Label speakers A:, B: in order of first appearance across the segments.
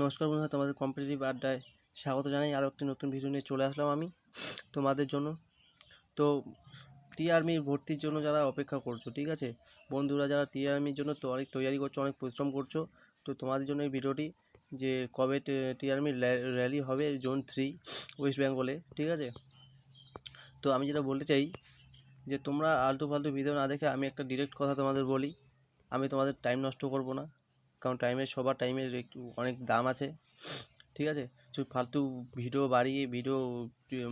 A: নমস্কার বন্ধুরা, তোমাদের কম্পিটিটিভ আড্ডায় স্বাগত জানাই। আরও একটি নতুন ভিডিও নিয়ে চলে আসলাম আমি তোমাদের জন্য। তো টি আর্মির ভর্তির জন্য যারা অপেক্ষা করছ, ঠিক আছে? বন্ধুরা যারা টি আর্মির জন্য তো অনেক তৈরি করছ, অনেক পরিশ্রম করছ, তো তোমাদের জন্য এই ভিডিওটি যে কবে টি আর্মির র্যালি হবে জোন থ্রি ওয়েস্ট বেঙ্গলে ঠিক আছে? তো আমি যেটা বলতে চাই যে তোমরা আলতু ফালতু ভিডিও না দেখে আমি একটা ডিরেক্ট কথা তোমাদের বলি। আমি তোমাদের টাইম নষ্ট করব না। কারণ টাইমের সবার টাইমের একটু অনেক দাম আছে। ঠিক আছে? শুধু ফালতু ভিডিও বাড়িয়ে, ভিডিও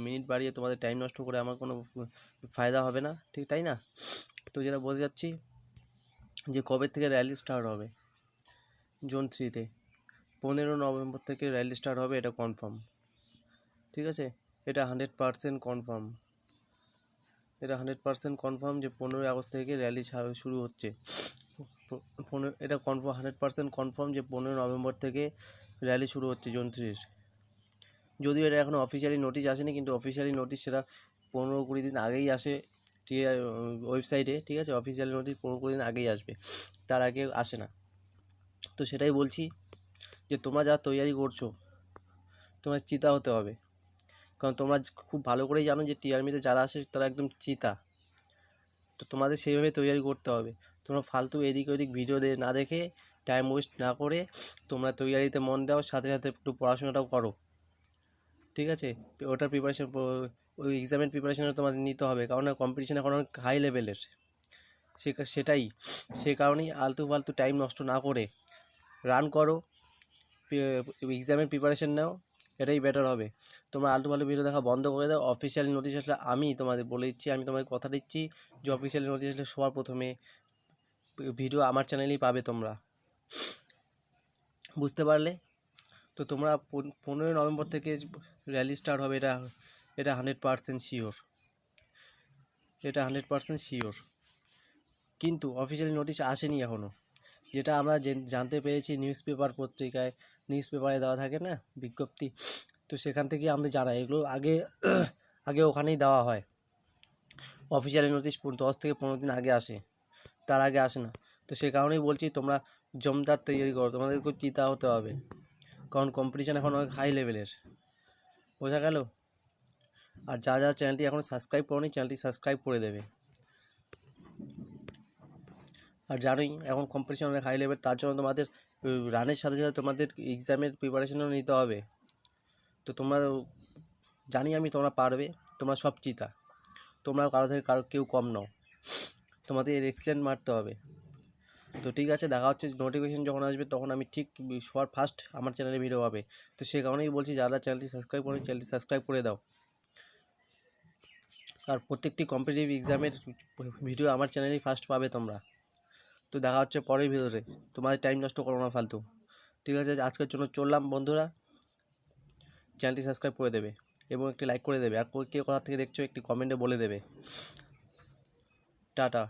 A: মিনিট বাড়িয়ে তোমাদের টাইম নষ্ট করে আমার কোনো ফায়দা হবে না। ঠিক, তাই না? তো যেটা বলতে যাচ্ছি যে কবে থেকে র্যালি স্টার্ট হবে? জোন থ্রিতে। পনেরো নভেম্বর থেকে র্যালি স্টার্ট হবে, এটা কনফার্ম ঠিক আছে? এটা হান্ড্রেড পারসেন্ট কনফার্ম এটা হান্ড্রেড পারসেন্ট কনফার্ম যে পনেরোই আগস্ট থেকে র্যালি শুরু হচ্ছে। পনেরো, এটা কনফার্ম হান্ড্রেড পার্সেন্ট কনফার্ম যে পনেরো নভেম্বর থেকে র্যালি শুরু হচ্ছে জোন থ্রির যদিও এটা এখনও অফিসিয়ালি নোটিশ আসেনি, কিন্তু অফিসিয়ালি নোটিশ সেটা পনেরো কুড়ি দিন আগেই আসে ঠিক ওয়েবসাইটে ঠিক আছে? অফিসিয়ালি নোটিশ পনেরো কুড়ি দিন আগেই আসবে, তার আগে আসে না। তো সেটাই বলছি যে তোমরা যা তৈরি করছ তোমার চিতা হতে হবে। কারণ তোমরা খুব ভালো করেই জানো যে টিআরমিতে যারা আসে তারা একদম চিতা। তো তোমাদের সেইভাবে তৈরি করতে হবে। তোমরা ফালতু এদিক ওদিক ভিডিও না দেখে টাইম ওয়েস্ট না করে তোমরা তৈয়ারিতে মন দাও, সাথে সাথে একটু পড়াশোনাটাও করো। ঠিক আছে? ওটার প্রিপারেশন ওই এক্সামের প্রিপারেশনও তোমাদের নিতে হবে। কারণ কম্পিটিশন এখন অনেক হাই লেভেলের সে সেটাই। সে কারণেই আলতু ফালতু টাইম নষ্ট না করে রান করো। এক্সামের প্রিপারেশন নাও। এটাই বেটার হবে। তোমরা আলতু ফালতু ভিডিও দেখা বন্ধ করে দাও। অফিসিয়ালি নোটিশ আসলে আমি তোমাদের বলে দিচ্ছি, আমি তোমাদের কথা দিচ্ছি যে অফিসিয়ালি নোটিশ আসলে সবার প্রথমে ভিডিও আমার চ্যানেলেই পাবে তোমরা। বুঝতে পারলে? তো তোমরা পন- পনেরোই নভেম্বর থেকে র্যালি স্টার্ট হবে, এটা এটা হান্ড্রেড পারসেন্ট শিওর এটা হান্ড্রেড পারসেন্ট শিওর কিন্তু অফিসিয়ালি নোটিশ আসেনি এখনও যেটা আমরা জেন- জানতে পেরেছি নিউজ পেপার পত্রিকায় নিউজ পেপারে দেওয়া থাকে না বিজ্ঞপ্তি, তো সেখান থেকে আমাদের জানা, এগুলো আগে আগে ওখানেই দেওয়া হয়। অফিসিয়ালি নোটিশ দশ থেকে পনেরো দিন আগে আসে। তার আগে আসে না। তো সে কারণেই বলছি, তোমরা জমদার তৈরি করো তোমাদেরকে চিতা হতে হবে। কারণ কম্পিটিশান এখন অনেক হাই লেভেলের বোঝা গেল? আর যা যা চ্যানেলটি এখন সাবস্ক্রাইব করোনি চ্যানেলটি সাবস্ক্রাইব করে দেবে। আর জানোই, এখন কম্পিটিশান অনেক হাই লেভেল তার জন্য তোমাদের রানের সাথে সাথে তোমাদের এক্সামের প্রিপারেশনও নিতে হবে। তো তোমরা, জানি আমি তোমরা পারবে, তোমরা সব চিতা তোমরা কারও থেকে কারও, কেউ কম নও। তোমাদের এক্সিডেন্ট মারতে হবে। তো ঠিক আছে, দেখা হচ্ছে নোটিফিকেশন যখন আসবে তখন আমি ঠিক সবার ফার্স্ট আমার চ্যানেলে ভিডিও হবে। তো সে কারণেই বলছি, যারা চ্যানেলটি সাবস্ক্রাইব করে চ্যানেলটি সাবস্ক্রাইব করে দাও। আর প্রত্যেকটি কম্পিটিটিভ এক্সামের ভিডিও আমার চ্যানেলেই ফার্স্ট পাবে তোমরা। তো দেখা হচ্ছে পরের ভিডিওতে। তোমাদের টাইম নষ্ট করো না ফালতু। ঠিক আছে, আজকের জন্য চললাম বন্ধুরা। চ্যানেলটি সাবস্ক্রাইব করে দেবে এবং একটি লাইক করে দেবে। আর কে কোথা থেকে দেখছ একটি কমেন্টে বলে দেবে। টাটা।